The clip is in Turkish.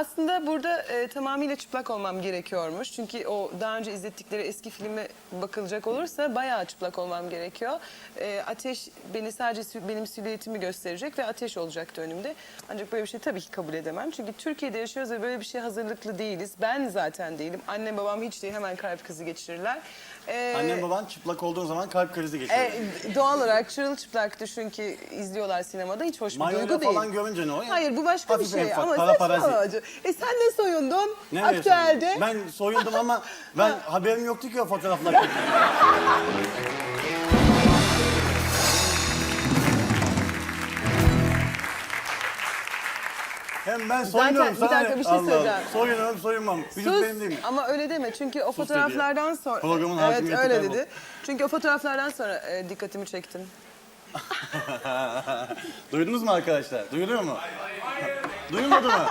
Aslında burada e, tamamıyla çıplak olmam gerekiyormuş. Çünkü o daha önce izlettikleri eski filme bakılacak olursa bayağı çıplak olmam gerekiyor. E, ateş beni sadece benim silüetimi gösterecek ve ateş olacaktı önümde. Ancak böyle bir şey tabii ki kabul edemem. Çünkü Türkiye'de yaşıyoruz ve böyle bir şey hazırlıklı değiliz. Ben zaten değilim. Annem babam hiç değil. Hemen kalp krizi geçirirler. E, Annem baban çıplak olduğun zaman kalp krizi geçiriyor. e, doğal olarak çırılçıplak düşün ki izliyorlar sinemada hiç hoş bir Mayonez duygu değil. falan görünce ne o ya? Hayır bu başka Hafif bir şey enfak, ama para saçmalama parazit. Acı. E sen de soyundun Nereye aktüelde. soyundum? Ben soyundum ama ben haberim yoktu ki o fotoğraflar. Hem ben soyunuyorum bir sana dakika, ne? bir şey Allah Allah. söyleyeceğim. Soyunuyorum soyunmam. Vücut Sus benim değil mi? ama öyle deme çünkü o fotoğraflardan sonra... Programın Evet hakimiyeti öyle kayboldu. dedi. Çünkü o fotoğraflardan sonra e, dikkatimi çektin. Duydunuz mu arkadaşlar? Duyuluyor mu? Duyulmadı mı?